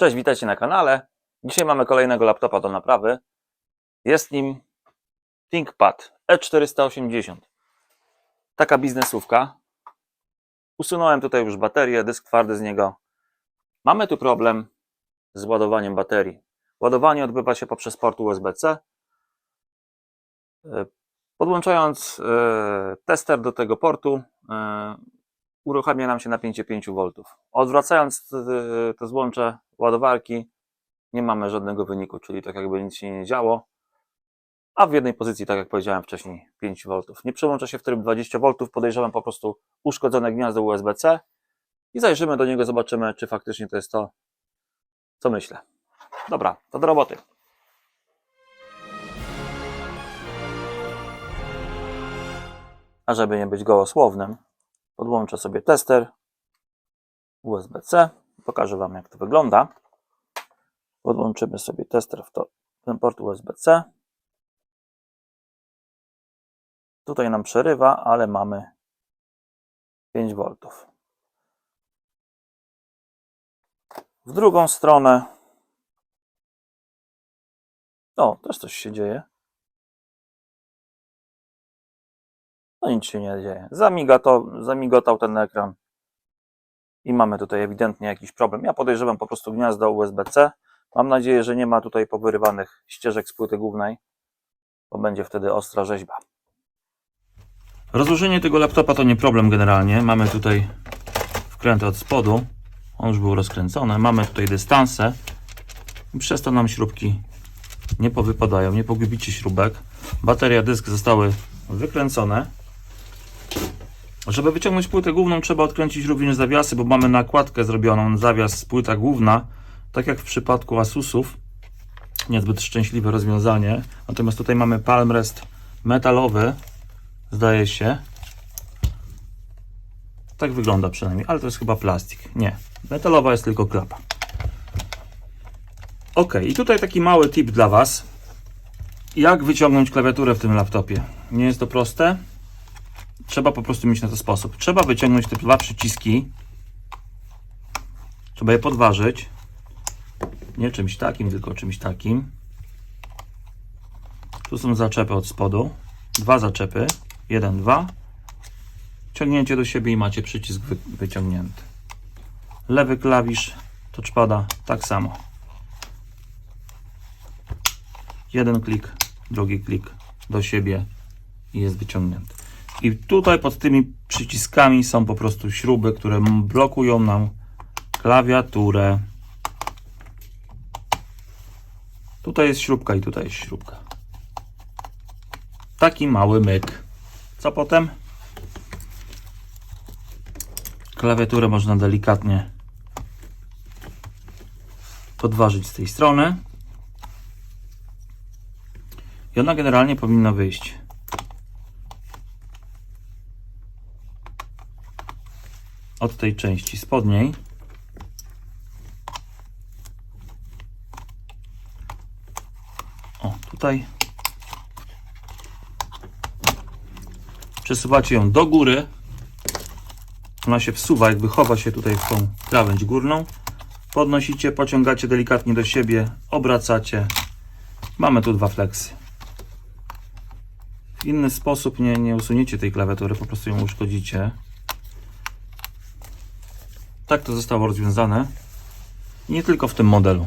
Cześć, witajcie na kanale. Dzisiaj mamy kolejnego laptopa do naprawy. Jest nim ThinkPad E480. Taka biznesówka. Usunąłem tutaj już baterię, dysk twardy z niego. Mamy tu problem z ładowaniem baterii. Ładowanie odbywa się poprzez port USB-C. E, Podłączając e, tester do tego portu, e, uruchamia nam się napięcie 5V. Odwracając e, to złącze ładowarki, nie mamy żadnego wyniku, czyli tak jakby nic się nie działo. A w jednej pozycji, tak jak powiedziałem wcześniej, 5V. Nie przełącza się w tryb 20V, podejrzewam po prostu uszkodzone gniazdo USB-C i zajrzymy do niego, zobaczymy, czy faktycznie to jest to, co myślę. Dobra, to do roboty. A żeby nie być gołosłownym, podłączę sobie tester USB-C. Pokażę Wam, jak to wygląda. Podłączymy sobie tester w to, ten port USB-C. Tutaj nam przerywa, ale mamy 5V. W drugą stronę. O, też coś się dzieje. No nic się nie dzieje. Zamigato, zamigotał ten ekran. I mamy tutaj ewidentnie jakiś problem. Ja podejrzewam po prostu gniazdo USB-C. Mam nadzieję, że nie ma tutaj powyrywanych ścieżek z płyty głównej, bo będzie wtedy ostra rzeźba. Rozłożenie tego laptopa to nie problem generalnie. Mamy tutaj wkręty od spodu. On już był rozkręcony. Mamy tutaj dystanse. Przez to nam śrubki nie powypadają, nie pogubicie śrubek. Bateria, dysk zostały wykręcone. Żeby wyciągnąć płytę główną trzeba odkręcić również zawiasy, bo mamy nakładkę zrobioną, zawias płyta główna, tak jak w przypadku Asusów. Niezbyt szczęśliwe rozwiązanie. Natomiast tutaj mamy palmrest metalowy, zdaje się. Tak wygląda przynajmniej, ale to jest chyba plastik. Nie, metalowa jest tylko klapa. Ok, i tutaj taki mały tip dla Was. Jak wyciągnąć klawiaturę w tym laptopie? Nie jest to proste. Trzeba po prostu mieć na to sposób. Trzeba wyciągnąć te dwa przyciski. Trzeba je podważyć. Nie czymś takim, tylko czymś takim. Tu są zaczepy od spodu. Dwa zaczepy. Jeden, dwa. Ciągnięcie do siebie i macie przycisk wy wyciągnięty. Lewy klawisz touchpada tak samo. Jeden klik, drugi klik do siebie i jest wyciągnięty. I tutaj pod tymi przyciskami są po prostu śruby, które blokują nam klawiaturę. Tutaj jest śrubka i tutaj jest śrubka. Taki mały myk. Co potem? Klawiaturę można delikatnie podważyć z tej strony. I ona generalnie powinna wyjść. Od tej części spodniej. O, tutaj. Przesuwacie ją do góry. Ona się wsuwa, jakby chowa się tutaj w tą krawędź górną. Podnosicie, pociągacie delikatnie do siebie, obracacie. Mamy tu dwa fleksy. W inny sposób nie, nie usuniecie tej klawiatury, po prostu ją uszkodzicie. Tak to zostało rozwiązane. I nie tylko w tym modelu.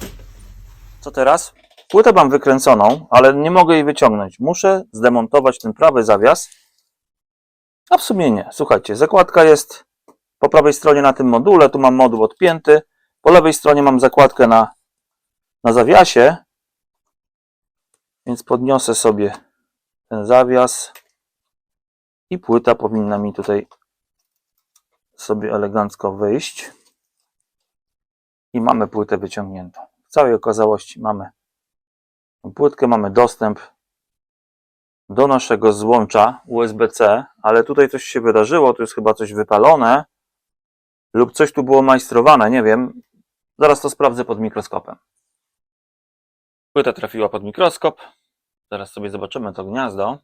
Co teraz? Płytę mam wykręconą, ale nie mogę jej wyciągnąć. Muszę zdemontować ten prawy zawias. A w sumie nie. Słuchajcie, zakładka jest po prawej stronie na tym module. Tu mam moduł odpięty. Po lewej stronie mam zakładkę na, na zawiasie. Więc podniosę sobie ten zawias. I płyta powinna mi tutaj sobie elegancko wyjść. I mamy płytę wyciągniętą. W całej okazałości mamy płytkę, mamy dostęp do naszego złącza USB-C, ale tutaj coś się wydarzyło, tu jest chyba coś wypalone lub coś tu było majstrowane, nie wiem. Zaraz to sprawdzę pod mikroskopem. Płyta trafiła pod mikroskop. Zaraz sobie zobaczymy to gniazdo.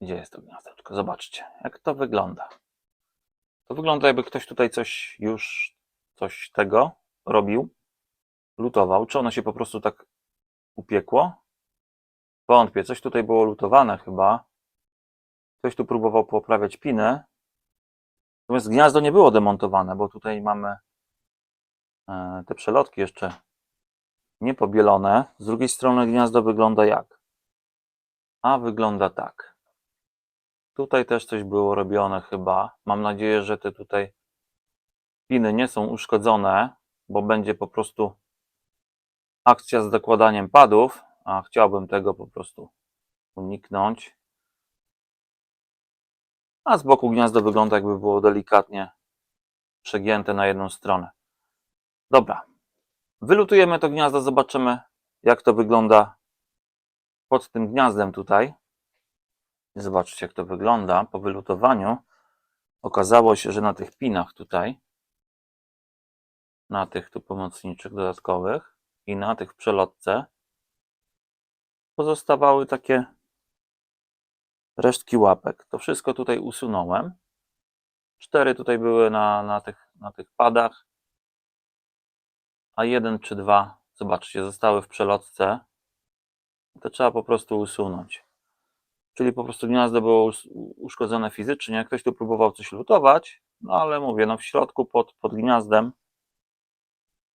Gdzie jest to gniazdeczko? Zobaczcie, jak to wygląda. To wygląda jakby ktoś tutaj coś już, coś tego robił. lutował. Czy ono się po prostu tak upiekło? Wątpię. Coś tutaj było lutowane chyba. Ktoś tu próbował poprawiać pinę. Natomiast gniazdo nie było demontowane, bo tutaj mamy e, te przelotki jeszcze niepobielone. Z drugiej strony gniazdo wygląda jak? A wygląda tak. Tutaj też coś było robione chyba. Mam nadzieję, że te tutaj piny nie są uszkodzone, bo będzie po prostu akcja z dokładaniem padów, a chciałbym tego po prostu uniknąć. A z boku gniazdo wygląda jakby było delikatnie przegięte na jedną stronę. Dobra. Wylutujemy to gniazdo, zobaczymy jak to wygląda pod tym gniazdem tutaj. Zobaczcie jak to wygląda po wylutowaniu. Okazało się, że na tych pinach tutaj, na tych tu pomocniczych dodatkowych i na tych przelotce pozostawały takie resztki łapek. To wszystko tutaj usunąłem. Cztery tutaj były na, na, tych, na tych padach, a jeden czy dwa, zobaczcie, zostały w przelotce. To trzeba po prostu usunąć. Czyli po prostu gniazdo było us- uszkodzone fizycznie. Ktoś tu próbował coś lutować, no ale mówię, no w środku pod, pod gniazdem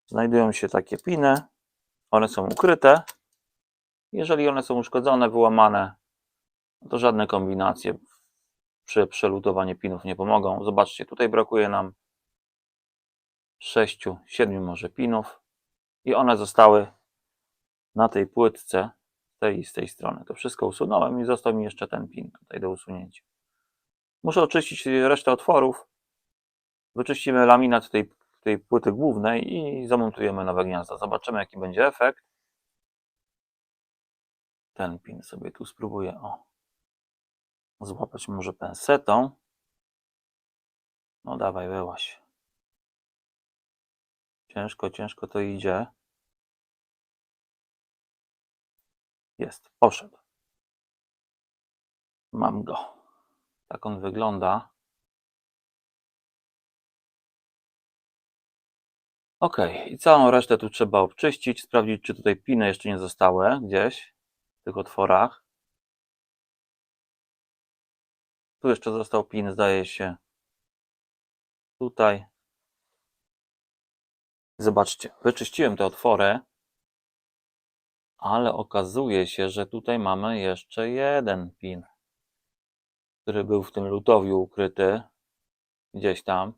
znajdują się takie piny. One są ukryte. Jeżeli one są uszkodzone, wyłamane, no to żadne kombinacje przy przelutowaniu pinów nie pomogą. Zobaczcie, tutaj brakuje nam 6, 7 może pinów i one zostały na tej płytce tej i z tej strony. To wszystko usunąłem i został mi jeszcze ten pin tutaj do usunięcia. Muszę oczyścić resztę otworów. Wyczyścimy laminat tej, tej płyty głównej i zamontujemy nowe gniazda. Zobaczymy jaki będzie efekt. Ten pin sobie tu spróbuję o, złapać może pensetą. No dawaj, wyłaś. Ciężko, ciężko to idzie. Jest, poszedł. Mam go. Tak on wygląda. Ok, i całą resztę tu trzeba obczyścić, sprawdzić, czy tutaj piny jeszcze nie zostały gdzieś w tych otworach. Tu jeszcze został pin, zdaje się. Tutaj. Zobaczcie, wyczyściłem te otwory, ale okazuje się, że tutaj mamy jeszcze jeden pin, który był w tym lutowiu ukryty gdzieś tam.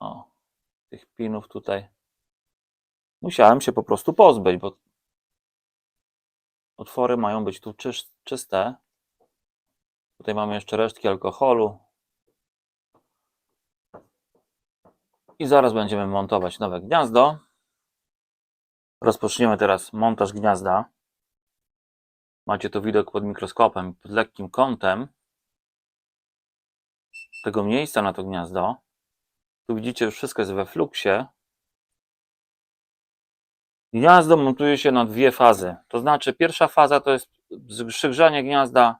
O, tych pinów tutaj musiałem się po prostu pozbyć, bo otwory mają być tu czyste. Tutaj mamy jeszcze resztki alkoholu. I zaraz będziemy montować nowe gniazdo. Rozpoczniemy teraz montaż gniazda. Macie tu widok pod mikroskopem, pod lekkim kątem tego miejsca na to gniazdo. Tu widzicie, już wszystko jest we fluksie. Gniazdo montuje się na dwie fazy. To znaczy, pierwsza faza to jest przygrzanie gniazda,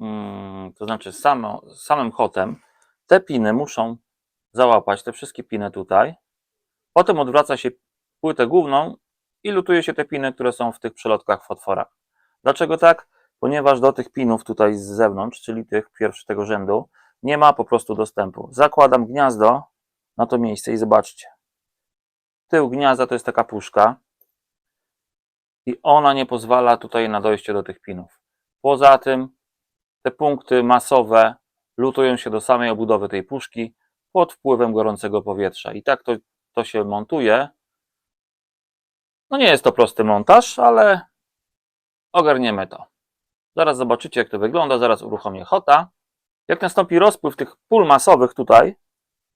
mm, to znaczy samo, samym hotem. Te piny muszą załapać, te wszystkie piny tutaj. Potem odwraca się płytę główną i lutuje się te piny, które są w tych przelotkach w otworach. Dlaczego tak? Ponieważ do tych pinów tutaj z zewnątrz, czyli tych pierwszego rzędu, nie ma po prostu dostępu. Zakładam gniazdo na to miejsce i zobaczcie. Tył gniazda to jest taka puszka i ona nie pozwala tutaj na dojście do tych pinów. Poza tym te punkty masowe lutują się do samej obudowy tej puszki pod wpływem gorącego powietrza. I tak to, to się montuje. No nie jest to prosty montaż, ale ogarniemy to. Zaraz zobaczycie, jak to wygląda. Zaraz uruchomię hota. Jak nastąpi rozpływ tych pól masowych tutaj,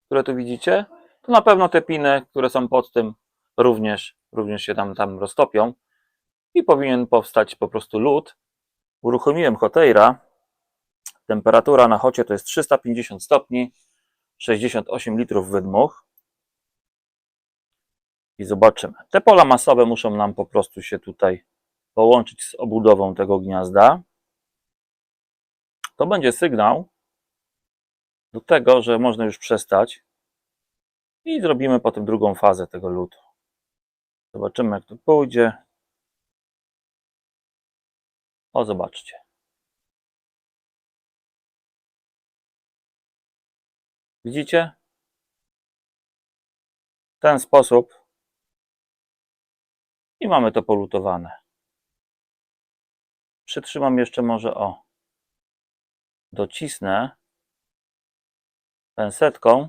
które tu widzicie, to na pewno te piny, które są pod tym, również, również się tam, tam roztopią i powinien powstać po prostu lód. Uruchomiłem hoteira. Temperatura na hocie to jest 350 stopni, 68 litrów wydmuch. I zobaczymy. Te pola masowe muszą nam po prostu się tutaj połączyć z obudową tego gniazda. To będzie sygnał do tego, że można już przestać I zrobimy potem drugą fazę tego lutu. Zobaczymy, jak to pójdzie. O, zobaczcie. Widzicie? W ten sposób. I mamy to polutowane. Przytrzymam jeszcze może o. Docisnę pensetką.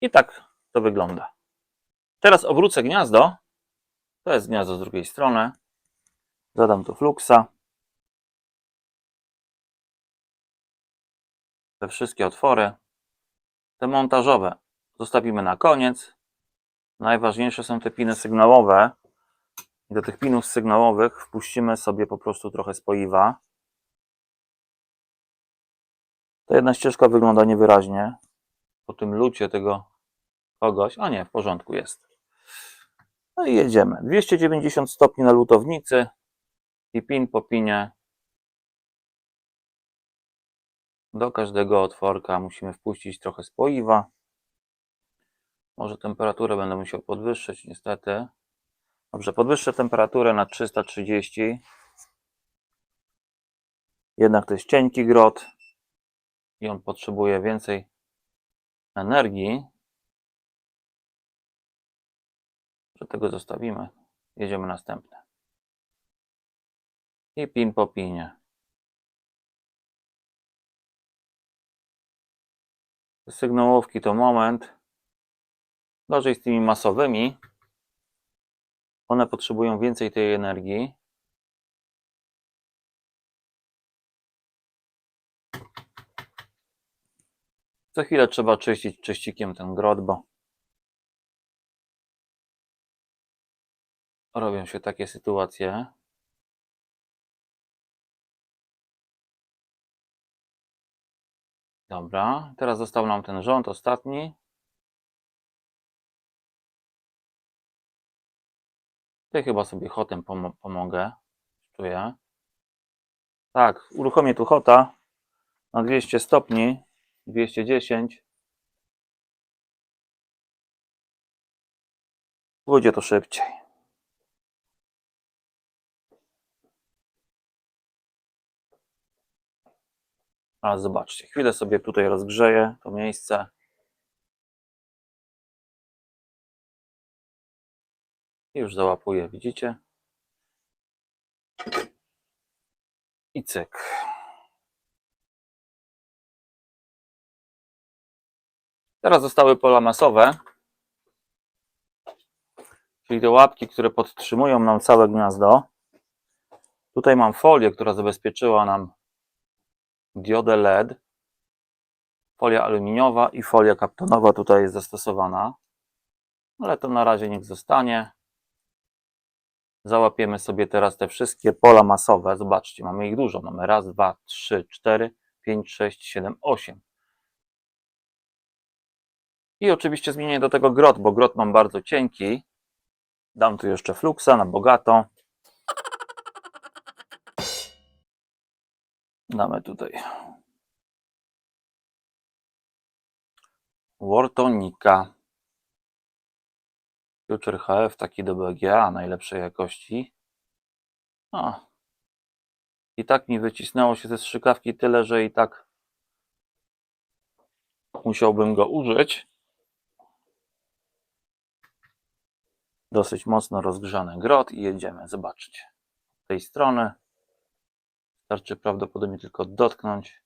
I tak to wygląda. Teraz obrócę gniazdo. To jest gniazdo z drugiej strony. Zadam tu fluksa. Te wszystkie otwory. Te montażowe zostawimy na koniec. Najważniejsze są te piny sygnałowe. I do tych pinów sygnałowych wpuścimy sobie po prostu trochę spoiwa. Ta jedna ścieżka wygląda niewyraźnie. Po tym lucie tego kogoś. A nie, w porządku jest. No i jedziemy. 290 stopni na lutownicy i pin po pinie. Do każdego otworka musimy wpuścić trochę spoiwa. Może temperaturę będę musiał podwyższyć, niestety. Dobrze, podwyższę temperaturę na 330. Jednak to jest cienki grot i on potrzebuje więcej energii. Że tego zostawimy. Jedziemy następne. I pin po pinie. Te Sygnałówki to moment. Gorzej z tymi masowymi. One potrzebują więcej tej energii. Co chwilę trzeba czyścić czyścikiem ten grot, bo robią się takie sytuacje. Dobra, teraz został nam ten rząd ostatni. Tutaj chyba sobie hotem pom- pomogę. Czuję. Tak, uruchomię tu hota na 200 stopni, 210. Pójdzie to szybciej. Ale zobaczcie, chwilę sobie tutaj rozgrzeję to miejsce. I już załapuję, widzicie? I cyk. Teraz zostały pola masowe, czyli te łapki, które podtrzymują nam całe gniazdo. Tutaj mam folię, która zabezpieczyła nam diodę LED. Folia aluminiowa i folia kaptonowa tutaj jest zastosowana. Ale to na razie niech zostanie. Załapiemy sobie teraz te wszystkie pola masowe. Zobaczcie, mamy ich dużo. Mamy raz, dwa, trzy, cztery, pięć, sześć, siedem, osiem. I oczywiście zmienię do tego grot, bo grot mam bardzo cienki. Dam tu jeszcze fluksa na bogato. Damy tutaj Wartonika. Future HF taki do BGA najlepszej jakości. A. I tak mi wycisnęło się ze strzykawki tyle, że i tak musiałbym go użyć. Dosyć mocno rozgrzany grot i jedziemy. Zobaczcie. Z tej strony Wystarczy prawdopodobnie tylko dotknąć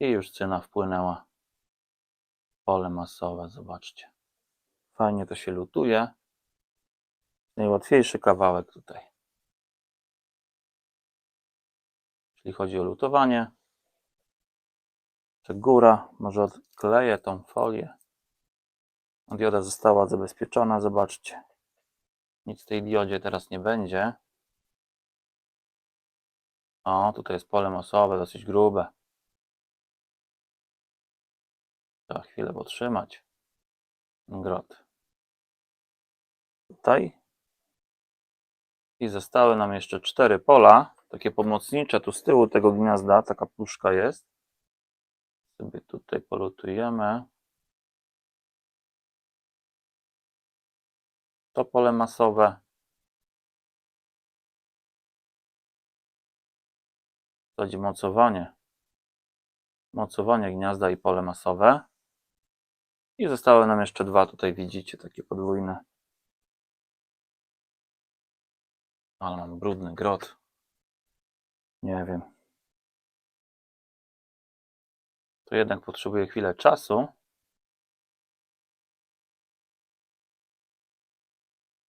i już cyna wpłynęła. Pole masowe, zobaczcie. Fajnie to się lutuje. Najłatwiejszy kawałek tutaj. Jeśli chodzi o lutowanie. Czy góra, może odkleję tą folię. Dioda została zabezpieczona, zobaczcie. Nic w tej diodzie teraz nie będzie. O, tutaj jest pole masowe, dosyć grube. Trzeba chwilę potrzymać. Grot. Tutaj. I zostały nam jeszcze cztery pola. takie pomocnicze tu z tyłu tego gniazda, taka puszka jest. Sobie tutaj polutujemy. To pole masowe. Będzie mocowanie. Mocowanie gniazda i pole masowe. I zostały nam jeszcze dwa, tutaj widzicie, takie podwójne. Ale mam brudny grot. Nie wiem. To jednak potrzebuje chwilę czasu.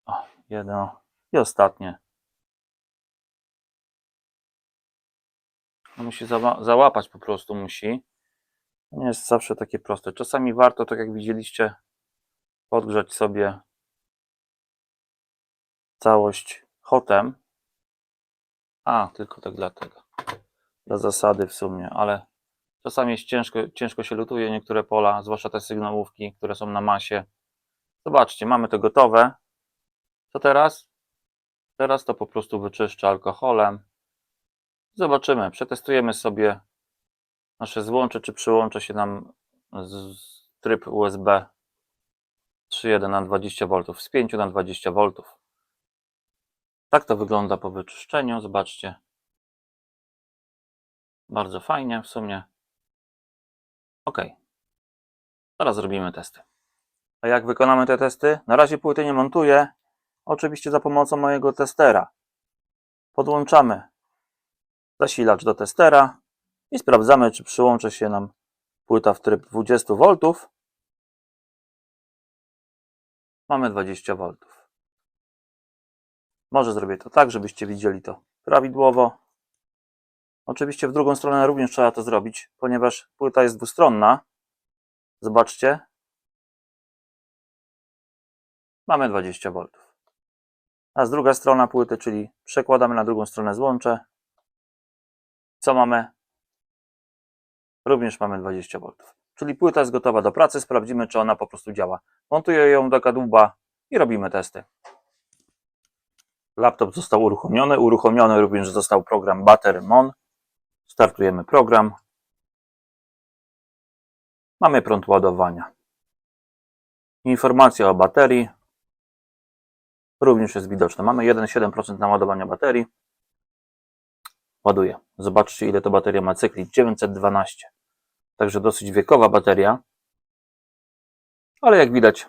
O, jedno i ostatnie. No Musi zała- załapać po prostu musi. To Nie jest zawsze takie proste. Czasami warto, tak jak widzieliście, podgrzać sobie całość hotem. A, tylko tak dlatego. Dla zasady w sumie, ale czasami jest ciężko, ciężko się lutuje niektóre pola, zwłaszcza te sygnałówki, które są na masie. Zobaczcie, mamy to gotowe. Co teraz? Teraz to po prostu wyczyszczę alkoholem. Zobaczymy, przetestujemy sobie nasze złącze, czy przyłączy się nam z, tryb USB 3.1 na 20 V, z 5 na 20 V. Tak to wygląda po wyczyszczeniu, zobaczcie. Bardzo fajnie w sumie. Ok. Teraz zrobimy testy. A jak wykonamy te testy? Na razie płyty nie montuję. Oczywiście za pomocą mojego testera. Podłączamy zasilacz do testera i sprawdzamy, czy przyłączy się nam płyta w tryb 20 V. Mamy 20 V. Może zrobię to tak, żebyście widzieli to prawidłowo. Oczywiście w drugą stronę również trzeba to zrobić, ponieważ płyta jest dwustronna. Zobaczcie. Mamy 20 V. A z druga strona płyty, czyli przekładamy na drugą stronę złącze. Co mamy? Również mamy 20 V. Czyli płyta jest gotowa do pracy. Sprawdzimy, czy ona po prostu działa. Montuję ją do kadłuba i robimy testy. Laptop został uruchomiony. Uruchomiony również został program Battery Mon. Startujemy program. Mamy prąd ładowania. Informacja o baterii również jest widoczna. Mamy 1,7% naładowania baterii. Ładuję. Zobaczcie, ile to bateria ma cykli. 912. Także dosyć wiekowa bateria. Ale jak widać,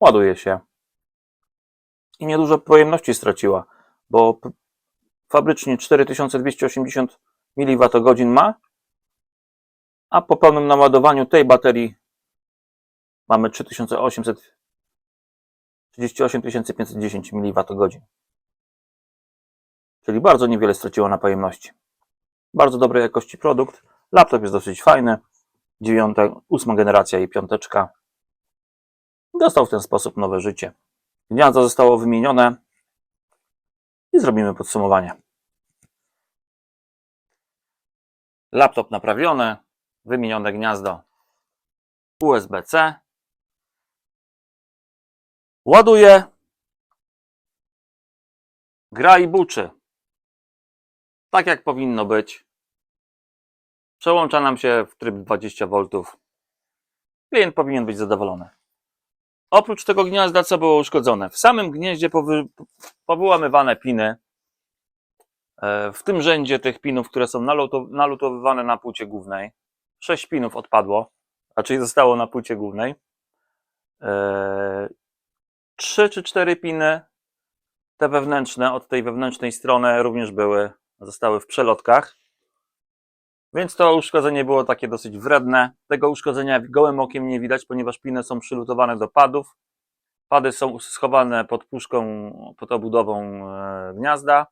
ładuje się. I niedużo pojemności straciła, bo fabrycznie 4280 mWh ma, a po pełnym naładowaniu tej baterii mamy 3800 38 510 mWh. Czyli bardzo niewiele straciło na pojemności. Bardzo dobrej jakości produkt. Laptop jest dosyć fajny. Dziewiąta, ósma generacja i piąteczka. Dostał w ten sposób nowe życie. Gniazdo zostało wymienione i zrobimy podsumowanie. Laptop naprawiony, wymienione gniazdo USB-C. Ładuje. Gra i buczy. Tak jak powinno być. Przełącza nam się w tryb 20 V. Klient powinien być zadowolony. Oprócz tego gniazda, co było uszkodzone? W samym gnieździe powy, powyłamywane piny. E, W tym rzędzie tych pinów, które są naluto, nalutowywane na płycie głównej. Sześć pinów odpadło, raczej zostało na płycie głównej. E, Trzy czy cztery piny, te wewnętrzne, od tej wewnętrznej strony również były, zostały w przelotkach. Więc to uszkodzenie było takie dosyć wredne. Tego uszkodzenia gołym okiem nie widać, ponieważ piny są przylutowane do padów. Pady są schowane pod puszką, pod obudową e, gniazda,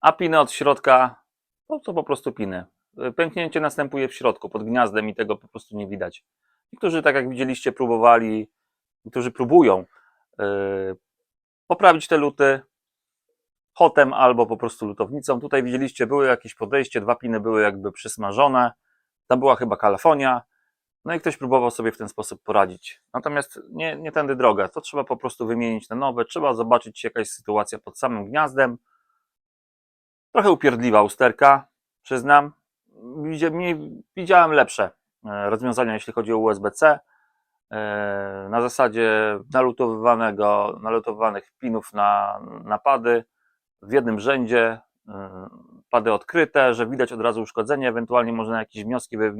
a piny od środka to, to po prostu piny. E, Pęknięcie następuje w środku, pod gniazdem i tego po prostu nie widać. Niektórzy, tak jak widzieliście, próbowali, niektórzy próbują e, poprawić te luty, hotem albo po prostu lutownicą. Tutaj widzieliście, były jakieś podejście, dwa piny były jakby przysmażone. Tam była chyba kalafonia. No i ktoś próbował sobie w ten sposób poradzić. Natomiast nie, nie tędy droga. To trzeba po prostu wymienić na nowe. Trzeba zobaczyć, jaka jest sytuacja pod samym gniazdem. Trochę upierdliwa usterka, przyznam. Widziałem lepsze e, rozwiązania, jeśli chodzi o USB-C. E, Na zasadzie nalutowywanego, nalutowywanych pinów na, na pady w jednym rzędzie, e, pady odkryte, że widać od razu uszkodzenie, ewentualnie można jakieś wnioski wy,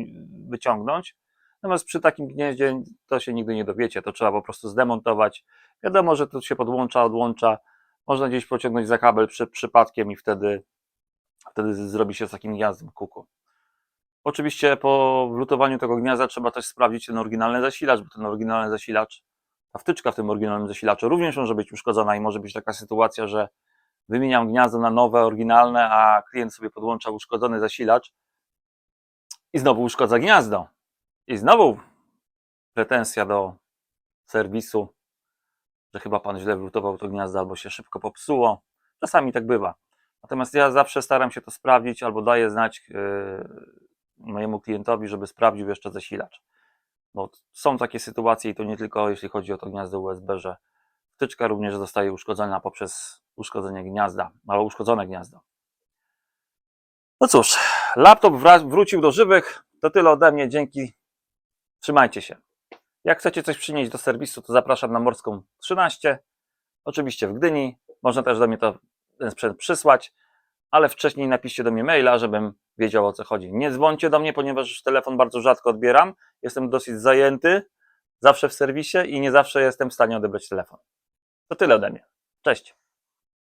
wyciągnąć. Natomiast przy takim gnieździe to się nigdy nie dowiecie, to trzeba po prostu zdemontować. Wiadomo, że to się podłącza, odłącza, można gdzieś pociągnąć za kabel przy, przypadkiem i wtedy, wtedy zrobi się z takim gniazdem kuku. Oczywiście po wlutowaniu tego gniazda trzeba też sprawdzić ten oryginalny zasilacz, bo ten oryginalny zasilacz, ta wtyczka w tym oryginalnym zasilaczu również może być uszkodzona i może być taka sytuacja, że wymieniam gniazdo na nowe, oryginalne, a klient sobie podłącza uszkodzony zasilacz i znowu uszkodza gniazdo. I znowu pretensja do serwisu, że chyba pan źle wlutował to gniazdo albo się szybko popsuło. Czasami tak bywa. Natomiast ja zawsze staram się to sprawdzić albo daję znać yy, mojemu klientowi, żeby sprawdził jeszcze zasilacz. Bo są takie sytuacje i to nie tylko jeśli chodzi o to gniazdo USB, że wtyczka również zostaje uszkodzona poprzez uszkodzenie gniazda, albo uszkodzone gniazdo. No cóż, laptop wrócił do żywych. To tyle ode mnie. Dzięki. Trzymajcie się. Jak chcecie coś przynieść do serwisu, to zapraszam na Morską 13. Oczywiście w Gdyni. Można też do mnie to, ten sprzęt przysłać, ale wcześniej napiszcie do mnie maila, żebym wiedział o co chodzi. Nie dzwońcie do mnie, ponieważ telefon bardzo rzadko odbieram. Jestem dosyć zajęty, zawsze w serwisie i nie zawsze jestem w stanie odebrać telefon. To tyle ode mnie. Cześć.